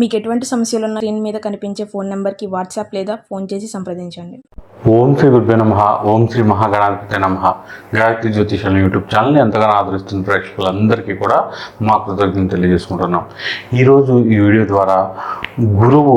మీకు ఎటువంటి సమస్యలు ఉన్న స్క్రీన్ మీద కనిపించే ఫోన్ నెంబర్కి వాట్సాప్ లేదా ఫోన్ చేసి సంప్రదించండి. ఓం శ్రీ గురుభ్యో నమ ఓం శ్రీ మహాగణాధిపతి నమ. గాయత్రి జ్యోతిషాల యూట్యూబ్ ఛానల్ని ఎంతగానో ఆదరిస్తున్న ప్రేక్షకులందరికీ కూడా మా కృతజ్ఞతలు తెలియజేసుకుంటున్నాం. ఈరోజు ఈ వీడియో ద్వారా గురువు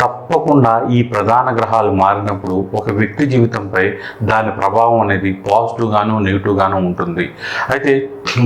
తప్పకుండా ఈ ప్రధాన గ్రహాలు మారినప్పుడు ఒక వ్యక్తి జీవితంపై దాని ప్రభావం అనేది పాజిటివ్గాను నెగిటివ్గాను ఉంటుంది. అయితే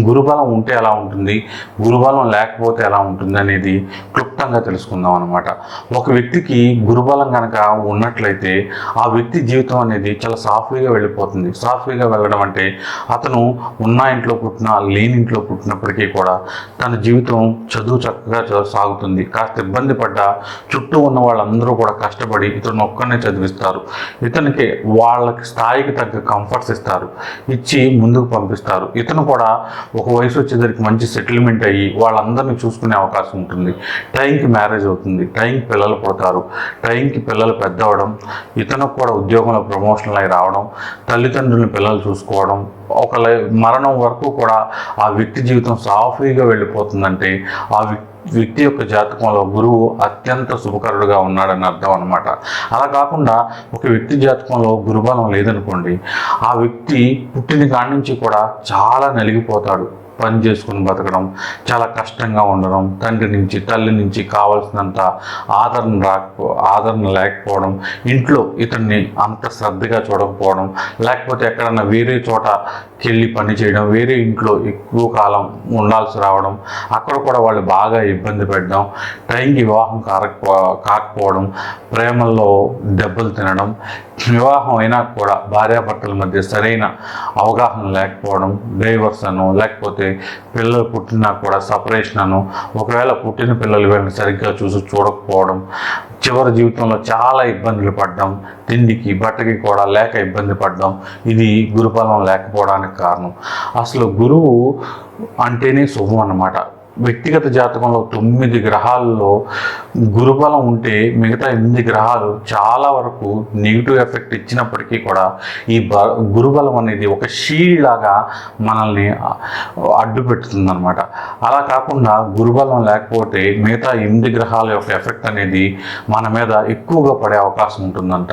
గురుబలం ఉంటే ఎలా ఉంటుంది? గురుబలం లేకపోతే ఎలా ఉంటుంది అనేది క్లుప్తంగా తెలుసుకుందాం అనమాట ఒక వ్యక్తికి గురుబలం కనుక ఉన్నట్లయితే ఆ వ్యక్తి జీవితం అనేది చాలా సాఫీగా వెళ్ళిపోతుంది. సాఫీగా వెళ్ళడం అంటే అతను ఉన్న ఇంట్లో పుట్టిన లేని ఇంట్లో పుట్టినప్పటికీ కూడా తన జీవితం చదువు చక్కగా సాగుతుంది. కాస్త ఇబ్బంది పడ్డా చుట్టూ ఉన్న వాళ్ళ వాళ్ళందరూ కూడా కష్టపడి ఇతను ఒక్కనే చదివిస్తారు. ఇతనికి వాళ్ళకి స్థాయికి తగ్గ కంఫర్ట్స్ ఇస్తారు. ఇచ్చి ముందుకు పంపిస్తారు. ఇతను కూడా ఒక వయసు వచ్చేసరికి మంచి సెటిల్మెంట్ అయ్యి వాళ్ళందరినీ చూసుకునే అవకాశం ఉంటుంది. టైంకి మ్యారేజ్ అవుతుంది. టైంకి పిల్లలు పుడతారు. టైంకి పిల్లలు పెద్ద అవడం ఇతనికి కూడా ఉద్యోగంలో ప్రమోషన్లు అయి రావడం తల్లిదండ్రులను పిల్లలు చూసుకోవడం ఒక మరణం వరకు కూడా ఆ వ్యక్తి జీవితం సాఫీగా వెళ్ళిపోతుందంటే ఆ వ్యక్తి వ్యక్తి యొక్క జాతకంలో గురువు అత్యంత శుభకరుడుగా ఉన్నాడని అర్థం అనమాట అలా కాకుండా ఒక వ్యక్తి జాతకంలో గురుబలం లేదనుకోండి ఆ వ్యక్తి పుట్టిన కాడి నుంచి కూడా చాలా నలిగిపోతాడు. పని చేసుకుని బతకడం చాలా కష్టంగా ఉండడం తండ్రి నుంచి తల్లి నుంచి కావాల్సినంత ఆదరణ రాకపో ఆదరణ లేకపోవడం ఇంట్లో ఇతన్ని అంత శ్రద్ధగా చూడకపోవడం లేకపోతే ఎక్కడన్నా వేరే చోటకి వెళ్ళి పని చేయడం వేరే ఇంట్లో ఎక్కువ కాలం ఉండాల్సి రావడం అక్కడ కూడా వాళ్ళు బాగా ఇబ్బంది పెట్టడం టైంకి వివాహం కారకపో కాకపోవడం ప్రేమల్లో దెబ్బలు తినడం వివాహం అయినా కూడా భార్యాభర్తల మధ్య సరైన అవగాహన లేకపోవడం డైవర్స్ అను లేకపోతే పిల్లలు పుట్టినా కూడా సపరేషన్ అను ఒకవేళ పుట్టిన పిల్లలు వీళ్ళని సరిగ్గా చూసి చూడకపోవడం చివరి జీవితంలో చాలా ఇబ్బందులు పడడం తిండికి బట్టకి కూడా లేక ఇబ్బంది పడడం ఇది గురుబలం లేకపోవడానికి కారణం. అసలు గురువు అంటేనే శుభం అన్నమాట. వ్యక్తిగత జాతకంలో తొమ్మిది గ్రహాల్లో గురుబలం ఉంటే మిగతా ఎనిమిది గ్రహాలు చాలా వరకు నెగిటివ్ ఎఫెక్ట్ ఇచ్చినప్పటికీ కూడా ఈ బ గురుబలం అనేది ఒక షీల్డ్ లాగా మనల్ని అడ్డు పెడుతుందనమాట అలా కాకుండా గురుబలం లేకపోతే మిగతా ఎనిమిది గ్రహాల యొక్క ఎఫెక్ట్ అనేది మన మీద ఎక్కువగా పడే అవకాశం ఉంటుందంట.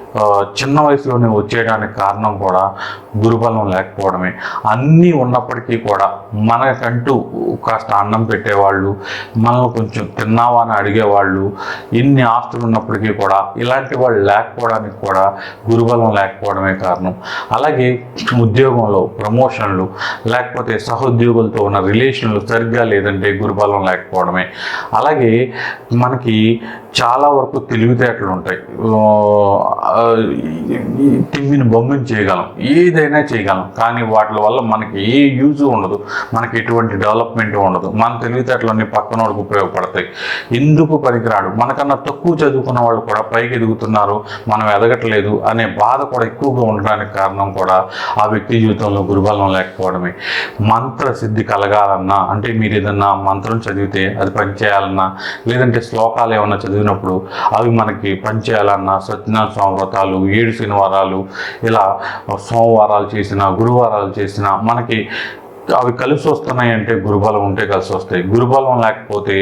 చిన్న వయసులోనే వచ్చేయడానికి కారణం కూడా గురుబలం లేకపోవడమే. అన్నీ ఉన్నప్పటికీ కూడా మనకంటూ కాస్త అన్నం పెట్టేవాళ్ళు మనల్ని కొంచెం తిన్నావా అని అడిగేవాళ్ళు ఎన్ని ఆస్తులు ఉన్నప్పటికీ కూడా ఇలాంటి వాళ్ళు లేకపోవడానికి కూడా గురుబలం లేకపోవడమే కారణం. అలాగే ఉద్యోగంలో ప్రమోషన్లు లేకపోతే సహోద్యోగులతో ఉన్న రిలేషన్లు సరిగ్గా లేదంటే గురుబలం లేకపోవడమే. అలాగే మనకి చాలా వరకు తెలివితేటలు ఉంటాయి. తిమ్మిని బొమ్మని చేయగలం ఏదైనా చేయగలం. కానీ వాటి వల్ల మనకి ఏ యూజ్ ఉండదు మనకి ఎటువంటి డెవలప్మెంట్ ఉండదు. మన తెలివితేటలన్నీ పక్కనోడికి ఉపయోగపడతాయి. ఎందుకు పనికిరాడు? మనకన్నా తక్కువ చదువుకున్న వాళ్ళు కూడా పైకి ఎదుగుతున్నారు మనం ఎదగట్లేదు అనే బాధ కూడా ఎక్కువగా ఉండడానికి కారణం కూడా ఆ వ్యక్తి జీవితంలో గురుబలం లేకపోవడమే. మంత్ర సిద్ధి కలగాలన్నా అంటే మీరు ఏదన్నా మంత్రం చదివితే అది పనిచేయాలన్నా లేదంటే శ్లోకాలు ఏమన్నా చదివినప్పుడు అవి మనకి పనిచేయాలన్నా సత్యనారాయణ స్వామి వ్రతాలు ఏడు శనివారాలు ఇలా సోమవారాలు చేసిన గురువారాలు చేసిన మనకి అవి కలిసి వస్తున్నాయి అంటే గురుబలం ఉంటే కలిసి వస్తాయి. గురుబలం లేకపోతే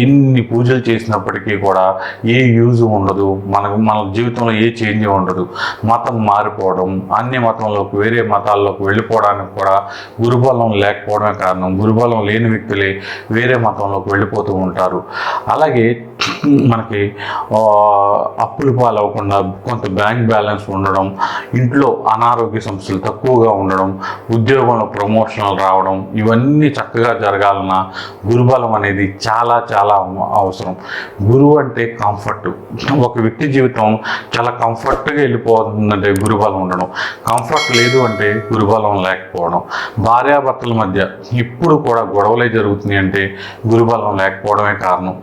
ఎన్ని పూజలు చేసినప్పటికీ కూడా ఏ యూజ్ ఉండదు. మనకు మన జీవితంలో ఏ చేంజ్ ఉండదు. మతం మారిపోవడం అన్ని మతంలోకి వేరే మతాల్లోకి వెళ్ళిపోవడానికి కూడా గురుబలం లేకపోవడమే కారణం. గురుబలం లేని వ్యక్తులే వేరే మతంలోకి వెళ్ళిపోతూ ఉంటారు. అలాగే మనకి అప్పులు పాలవకుండా కొంత బ్యాంక్ బ్యాలెన్స్ ఉండడం ఇంట్లో అనారోగ్య సమస్యలు తక్కువగా ఉండడం ఉద్యోగంలో ప్రమోషన్లు రావడం ఇవన్నీ చక్కగా జరగాలన్నా గురుబలం అనేది చాలా చాలా అవసరం. గురువు అంటే కంఫర్ట్. ఒక వ్యక్తి జీవితం చాలా కంఫర్ట్గా వెళ్ళిపోతుందంటే గురుబలం ఉండడం. కంఫర్ట్ లేదు అంటే గురుబలం లేకపోవడం. భార్యాభర్తల మధ్య ఇప్పుడు కూడా గొడవలే జరుగుతున్నాయి అంటే గురుబలం లేకపోవడమే కారణం.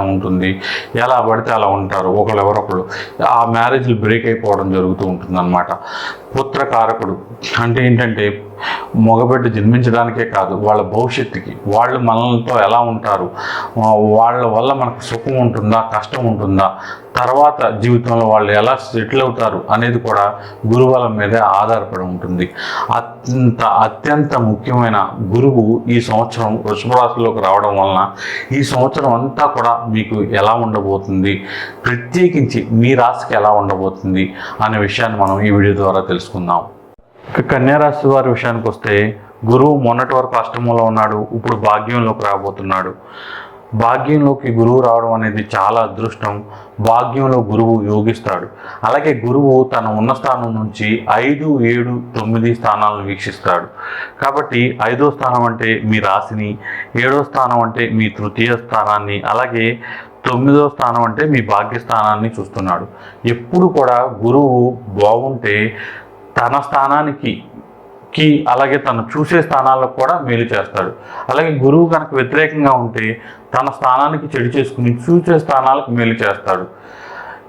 ఉంటుంది. ఎలా పడితే అలా ఉంటారు. ఒకళ్ళు ఎవరొకళ్ళు ఆ మ్యారేజ్లు బ్రేక్ అయిపోవడం జరుగుతూ ఉంటుంది పుత్రకారకుడు అంటే ఏంటంటే మగబిడ్డ జన్మించడానికే కాదు వాళ్ళ భవిష్యత్తుకి. వాళ్ళు మనలతో ఎలా ఉంటారు? వాళ్ళ వల్ల మనకు సుఖం ఉంటుందా కష్టం ఉంటుందా? తర్వాత జీవితంలో వాళ్ళు ఎలా సెటిల్ అవుతారు అనేది కూడా గురుబలం మీదే ఆధారపడి ఉంటుంది. అత్యంత అత్యంత ముఖ్యమైన గురువు ఈ సంవత్సరం వృషభ రావడం వలన ఈ సంవత్సరం అంతా కూడా మీకు ఎలా ఉండబోతుంది? ప్రత్యేకించి మీ రాశికి ఎలా ఉండబోతుంది? అనే విషయాన్ని మనం ఈ వీడియో ద్వారా తెలుసుకుందాం. కన్యారాశి వారి విషయానికి వస్తే గురువు మొన్నటి వరకు అష్టమంలో ఉన్నాడు ఇప్పుడు భాగ్యంలోకి రాబోతున్నాడు. భాగ్యంలోకి గురువు రావడం అనేది చాలా అదృష్టం. భాగ్యంలో గురువు యోగిస్తాడు. అలాగే గురువు తన ఉన్న స్థానం నుంచి ఐదు ఏడు తొమ్మిది స్థానాలను వీక్షిస్తాడు. కాబట్టి ఐదో స్థానం అంటే మీ రాశిని ఏడో స్థానం అంటే మీ తృతీయ స్థానాన్ని అలాగే తొమ్మిదో స్థానం అంటే మీ భాగ్యస్థానాన్ని చూస్తున్నాడు. ఎప్పుడు కూడా గురువు బాగుంటే తన స్థానానికి కి అలాగే తను చూసే స్థానాలకు కూడా మేలు చేస్తాడు. అలాగే గురువు కనుక వ్యతిరేకంగా ఉంటే తన స్థానానికి చెడు చేసుకుని చూసే స్థానాలకు మేలు చేస్తాడు.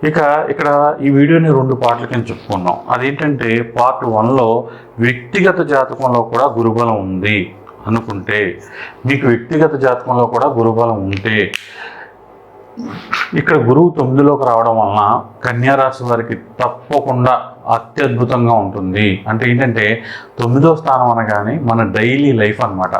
ఇక ఇక్కడ ఈ వీడియోని రెండు పార్ట్ల కింద చెప్పుకున్నాం. అదేంటంటే పార్ట్ వన్లో వ్యక్తిగత జాతకంలో కూడా గురుబలం ఉంది అనుకుంటే మీకు వ్యక్తిగత జాతకంలో కూడా గురుబలం ఉంటే ఇక్కడ గురువు తొమ్మిదిలోకి రావడం వలన కన్యారాశి వారికి తప్పకుండా అత్యద్భుతంగా ఉంటుంది. అంటే ఏంటంటే తొమ్మిదో స్థానం అనగానే మన డైలీ లైఫ్ అనమాట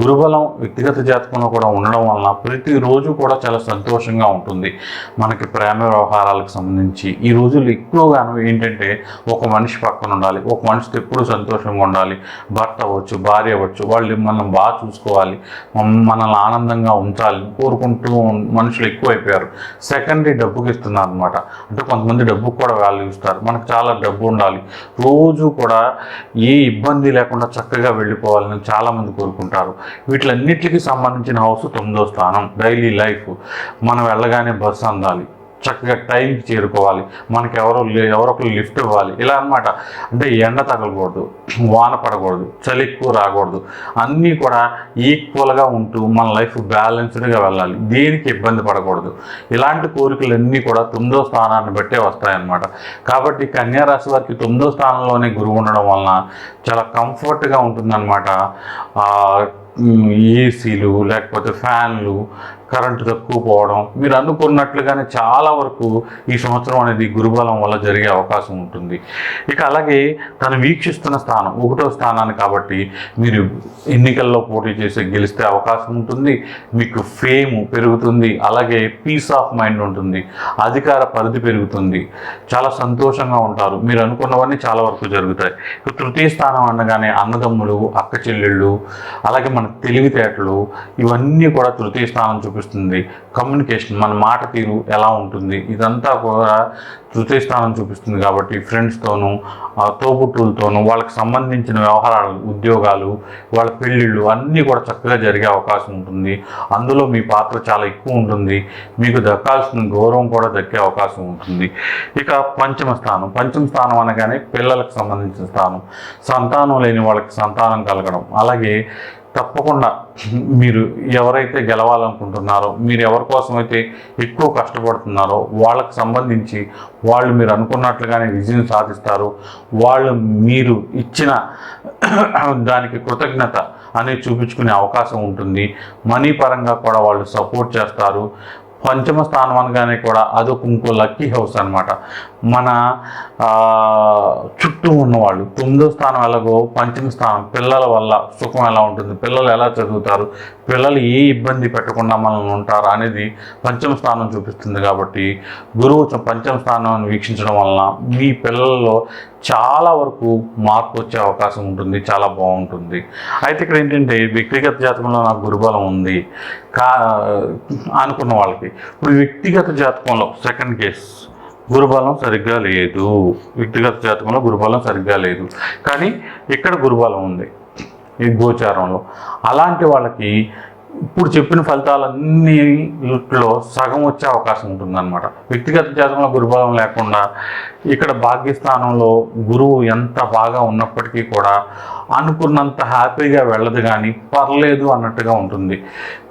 గురుబలం వ్యక్తిగత జాతకంలో కూడా ఉండడం వలన ప్రతిరోజు కూడా చాలా సంతోషంగా ఉంటుంది. మనకి ప్రేమ వ్యవహారాలకు సంబంధించి ఈ రోజులు ఎక్కువగాను ఏంటంటే ఒక మనిషి పక్కన ఉండాలి ఒక మనిషితో ఎప్పుడు సంతోషంగా ఉండాలి. భర్త అవ్వచ్చు భార్య అవ్వచ్చు వాళ్ళు మనం బాగా చూసుకోవాలి మనల్ని ఆనందంగా ఉంచాలి కోరుకుంటూ మనుషులు ఎక్కువైపోయారు. సెకండరీ డబ్బుకి ఇస్తున్నారు అనమాట అంటే కొంతమంది డబ్బుకు కూడా వాల్యూ ఇస్తారు. మనకు చాలా డబ్బు ఉండాలి. రోజు కూడా ఏ ఇబ్బంది లేకుండా చక్కగా వెళ్ళిపోవాలని చాలామంది కోరుకుంటారు. వీటిలన్నిటికీ సంబంధించిన హౌస్ తొమ్మిదో స్థానం డైలీ లైఫ్. మనం వెళ్ళగానే బస్సు అందాలి. చక్కగా టైంకి చేరుకోవాలి. మనకి ఎవరో లే- ఎవరో ఒకరు లిఫ్ట్ ఇవ్వాలి. ఇలా అన్నమాట. అంటే ఎండ తగలకూడదు వాన పడకూడదు చలి ఎక్కువ రాకూడదు. అన్నీ కూడా ఈక్వల్గా ఉంటూ మన లైఫ్ బ్యాలెన్స్డ్గా వెళ్ళాలి. దేనికి ఇబ్బంది పడకూడదు. ఇలాంటి కోరికలన్నీ కూడా తొమ్మిదో స్థానాన్ని బట్టే వస్తాయన్నమాట. కాబట్టి కన్యారాశి వారికి తొమ్మిదో స్థానంలోనే గురువు ఉండడం వలన చాలా కంఫర్ట్గా ఉంటుందన్నమాట. ఏసీలు లేకపోతే ఫ్యాన్లు కరెంటు తక్కువ పోవడం మీరు అనుకున్నట్లుగానే చాలా వరకు ఈ సంవత్సరం అనేది గురుబలం వల్ల జరిగే అవకాశం ఉంటుంది. ఇక అలాగే తను వీక్షిస్తున్న స్థానం ఒకటో స్థానాన్ని కాబట్టి మీరు ఎన్నికల్లో పోటీ చేసి గెలిస్తే అవకాశం ఉంటుంది మీకు ఫేమ్ పెరుగుతుంది అలాగే పీస్ ఆఫ్ మైండ్ ఉంటుంది అధికార పరిధి పెరుగుతుంది చాలా సంతోషంగా ఉంటారు. మీరు అనుకున్నవన్నీ చాలా వరకు జరుగుతాయి. ఇక తృతీయ స్థానం అనగానే అన్నదమ్ములు అక్క చెల్లెళ్ళు అలాగే మన తెలివితేటలు ఇవన్నీ కూడా తృతీయ స్థానం చూపిస్తుంది. కమ్యూనికేషన్ మన మాట తీరు ఎలా ఉంటుంది? ఇదంతా కూడా తృతీయ స్థానం చూపిస్తుంది కాబట్టి ఫ్రెండ్స్తోనూ తోబుట్టులతోనూ వాళ్ళకి సంబంధించిన వ్యవహారాలు ఉద్యోగాలు వాళ్ళ పెళ్ళిళ్ళు అన్నీ కూడా చక్కగా జరిగే అవకాశం ఉంటుంది. అందులో మీ పాత్ర చాలా ఎక్కువ ఉంటుంది. మీకు దక్కాల్సిన గౌరవం కూడా దక్కే అవకాశం ఉంటుంది. ఇక పంచమ స్థానం. పంచమ స్థానం అనగానే పిల్లలకు సంబంధించిన స్థానం. సంతానం లేని వాళ్ళకి సంతానం కలగడం. అలాగే తప్పకుండా మీరు ఎవరైతే గెలవాలనుకుంటున్నారో మీరు ఎవరి కోసం అయితే ఎక్కువ కష్టపడుతున్నారో వాళ్ళకి సంబంధించి వాళ్ళు మీరు అనుకున్నట్లుగానే విజయం సాధిస్తారు. వాళ్ళు మీరు ఇచ్చిన దానికి కృతజ్ఞత అనేది చూపించుకునే అవకాశం ఉంటుంది. మనీ పరంగా కూడా వాళ్ళు సపోర్ట్ చేస్తారు. పంచమ స్థానం అనగానే కూడా అదొక ఇంకో లక్కీ హౌస్ అనమాట మన చుట్టూ ఉన్నవాళ్ళు తొమ్మిదో స్థానం ఎలాగో పంచమ స్థానం పిల్లల వల్ల సుఖం ఎలా ఉంటుంది పిల్లలు ఎలా చదువుతారు పిల్లలు ఏ ఇబ్బంది పెట్టకుండా మనల్ని ఉంటారు అనేది పంచమ స్థానం చూపిస్తుంది కాబట్టి గురువు పంచమ స్థానాన్ని వీక్షించడం వలన మీ పిల్లల్లో చాలా వరకు మార్పు వచ్చే అవకాశం ఉంటుంది చాలా బాగుంటుంది. అయితే ఇక్కడ ఏంటంటే వ్యక్తిగత జాతకంలో నాకు గురుబలం ఉంది కా అనుకున్న వాళ్ళకి. ఇప్పుడు వ్యక్తిగత జాతకంలో సెకండ్ కేస్ గురుబలం సరిగ్గా లేదు. వ్యక్తిగత జాతకంలో గురుబలం సరిగ్గా లేదు. కానీ ఇక్కడ గురుబలం ఉంది ఈ గోచారంలో. అలాంటి వాళ్ళకి ఇప్పుడు చెప్పిన ఫలితాలన్నిలో సగం వచ్చే అవకాశం ఉంటుందన్నమాట. వ్యక్తిగత జాతకంలో గురుబలం లేకుండా ఇక్కడ భాగ్యస్థానంలో గురువు ఎంత బాగా ఉన్నప్పటికీ కూడా అనుకున్నంత హ్యాపీగా వెళ్ళదు కానీ పర్లేదు అన్నట్టుగా ఉంటుంది.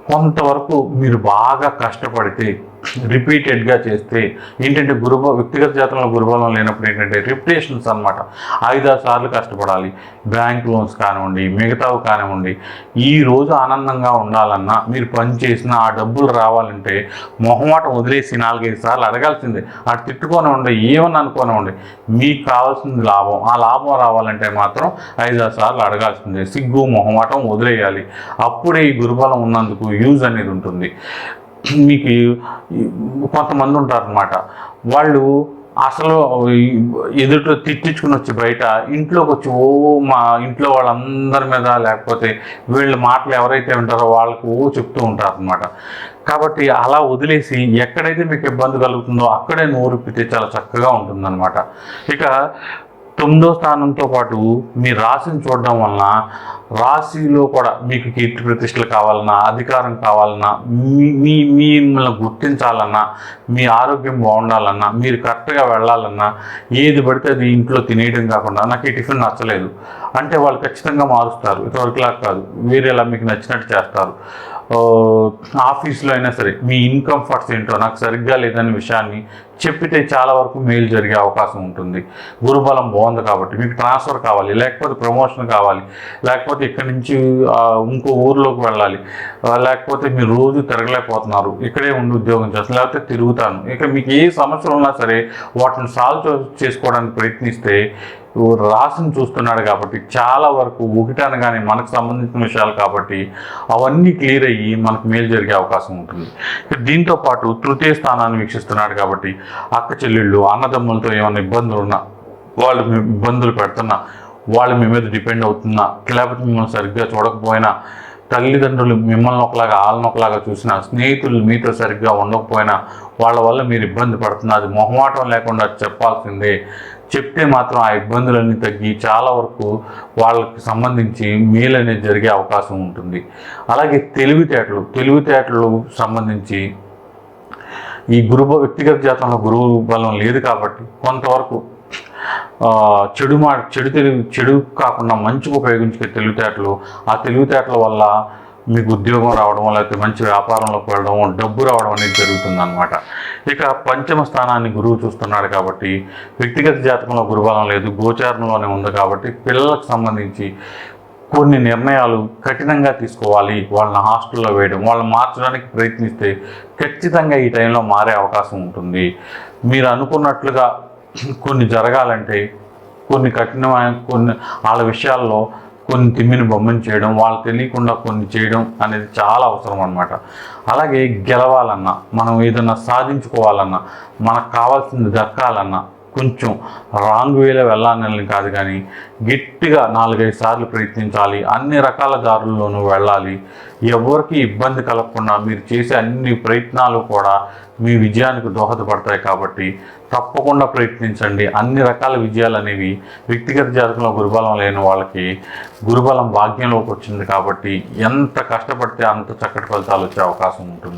కొంతవరకు మీరు బాగా కష్టపడితే రిపీటెడ్గా చేస్తే ఏంటంటే గురు వ్యక్తిగత జాతరలో గురుబలం లేనప్పుడు ఏంటంటే రిపిటేషన్స్ అనమాట ఐదారు సార్లు కష్టపడాలి. బ్యాంక్ లోన్స్ కానివ్వండి మిగతావి కానివ్వండి. ఈ రోజు ఆనందంగా ఉండాలన్నా మీరు పని చేసిన ఆ డబ్బులు రావాలంటే మొహమాటం వదిలేసి నాలుగైదు సార్లు అడగాల్సిందే. అటు తిట్టుకొని ఉండే ఏమని అనుకోనివ్వండి ఉండే మీకు కావాల్సింది లాభం. ఆ లాభం రావాలంటే మాత్రం ఐదారు సార్లు అడగాల్సిందే. సిగ్గు మొహమాటం వదిలేయాలి. అప్పుడే ఈ గురుబలం ఉన్నందుకు యూజ్ అనేది ఉంటుంది. మీకు కొంతమంది ఉంటారనమాట వాళ్ళు అసలు ఎదుటిలో ఎదుట తిట్టించుకుని వచ్చి బయట ఇంట్లోకి వచ్చి ఓ మా ఇంట్లో వాళ్ళందరి మీద లేకపోతే వీళ్ళ మాటలు ఎవరైతే ఉంటారో వాళ్ళకు ఓ చెప్తూ ఉంటారనమాట కాబట్టి అలా వదిలేసి ఎక్కడైతే మీకు ఇబ్బంది కలుగుతుందో అక్కడే నోరుపితే చాలా చక్కగా ఉంటుందన్నమాట. ఇక తొమ్మిదో స్థానంతో పాటు మీ రాశిని చూడడం వలన రాశిలో కూడా మీకు కీర్తి ప్రతిష్టలు కావాలన్నా అధికారం కావాలన్నా మీ మీ మిమ్మల్ని గుర్తించాలన్నా మీ ఆరోగ్యం బాగుండాలన్నా మీరు కరెక్ట్గా వెళ్ళాలన్నా ఏది పడితే అది ఇంట్లో తినేయడం కాకుండా నాకు ఈ టిఫిన్ నచ్చలేదు. అంటే వాళ్ళు ఖచ్చితంగా మారుస్తారు. ఇంతవరకులా కాదు. వేరేలా మీకు నచ్చినట్టు చేస్తారు. ఆఫీస్లో అయినా సరే మీ ఇన్కంఫర్ట్స్ ఏంటో నాకు సరిగ్గా లేదనే విషయాన్ని చెప్పితే చాలా వరకు మేలు జరిగే అవకాశం ఉంటుంది. గురుబలం బాగుంది కాబట్టి మీకు ట్రాన్స్ఫర్ కావాలి లేకపోతే ప్రమోషన్ కావాలి లేకపోతే ఇక్కడి నుంచి ఇంకో ఊర్లోకి వెళ్ళాలి లేకపోతే మీరు రోజు తిరగలేకపోతున్నారు ఇక్కడే ఉండి ఉద్యోగం చేస్తాను లేకపోతే తిరుగుతాను. ఇక మీకు ఏ సమస్యలు ఉన్నా సరే వాటిని సాల్వ్ చేసుకోవడానికి ప్రయత్నిస్తే రాసిని చూస్తున్నాడు కాబట్టి చాలా వరకు ఒకటనగానే మనకు సంబంధించిన విషయాలు కాబట్టి అవన్నీ క్లియర్ అయ్యి మనకు మేలు జరిగే అవకాశం ఉంటుంది. దీంతో పాటు తృతీయ స్థానాన్ని వీక్షిస్తున్నాడు కాబట్టి అక్క చెల్లెళ్ళు అన్నదమ్ములతో ఏమైనా ఇబ్బందులు ఉన్నా వాళ్ళు ఇబ్బందులు పెడుతున్నా వాళ్ళు మీ మీద డిపెండ్ అవుతున్నా లేకపోతే మిమ్మల్ని సరిగ్గా చూడకపోయినా తల్లిదండ్రులు మిమ్మల్ని ఒకలాగా వాళ్ళని ఒకలాగా చూసినా స్నేహితులు మీతో సరిగ్గా ఉండకపోయినా వాళ్ళ వల్ల మీరు ఇబ్బంది పడుతున్నా అది మొహమాటం లేకుండా చెప్పాల్సిందే. చెప్తే మాత్రం ఆ ఇబ్బందులన్నీ తగ్గి చాలా వరకు వాళ్ళకి సంబంధించి మేలు అనేది జరిగే అవకాశం ఉంటుంది. అలాగే తెలివితేటలు తెలివితేటలు సంబంధించి ఈ గురు వ్యక్తిగత జాతంలో గురువు బలం లేదు కాబట్టి కొంతవరకు చెడు మా చెడు తెలివి చెడు కాకుండా మంచిగా ఉపయోగించే తెలివితేటలు ఆ తెలివితేటల వల్ల మీకు ఉద్యోగం రావడం లేకపోతే మంచి వ్యాపారంలోకి వెళ్ళడం డబ్బు రావడం అనేది జరుగుతుంది అనమాట ఇక పంచమ స్థానాన్ని గురువు చూస్తున్నాడు కాబట్టి వ్యక్తిగత జాతకంలో గురుబలం లేదు గోచారంలోనే ఉంది కాబట్టి పిల్లలకు సంబంధించి కొన్ని నిర్ణయాలు కఠినంగా తీసుకోవాలి. వాళ్ళని హాస్టల్లో వేయడం వాళ్ళని మార్చడానికి ప్రయత్నిస్తే ఖచ్చితంగా ఈ టైంలో మారే అవకాశం ఉంటుంది. మీరు అనుకున్నట్లుగా కొన్ని జరగాలంటే కొన్ని కఠినమైన కొన్ని వాళ్ళ విషయాల్లో కొన్ని తిమ్మిని బొమ్మని చేయడం వాళ్ళు తెలియకుండా కొన్ని చేయడం అనేది చాలా అవసరం అనమాట అలాగే గెలవాలన్నా మనం ఏదన్నా సాధించుకోవాలన్నా మనకు కావాల్సింది దక్కాలన్నా కొంచెం రాంగ్ వేలో వెళ్ళాలని కాదు కానీ గట్టిగా నాలుగైదు సార్లు ప్రయత్నించాలి అన్ని రకాల దారుల్లోనూ వెళ్ళాలి. ఎవరికి ఇబ్బంది కలగకుండా మీరు చేసే అన్ని ప్రయత్నాలు కూడా మీ విజయానికి దోహదపడతాయి కాబట్టి తప్పకుండా ప్రయత్నించండి. అన్ని రకాల విజయాలు అనేవి వ్యక్తిగత జాతకంలో గురుబలం లేని వాళ్ళకి గురుబలం భాగ్యంలోకి వచ్చింది కాబట్టి ఎంత కష్టపడితే అంత చక్కటి ఫలితాలు వచ్చే అవకాశం ఉంటుంది.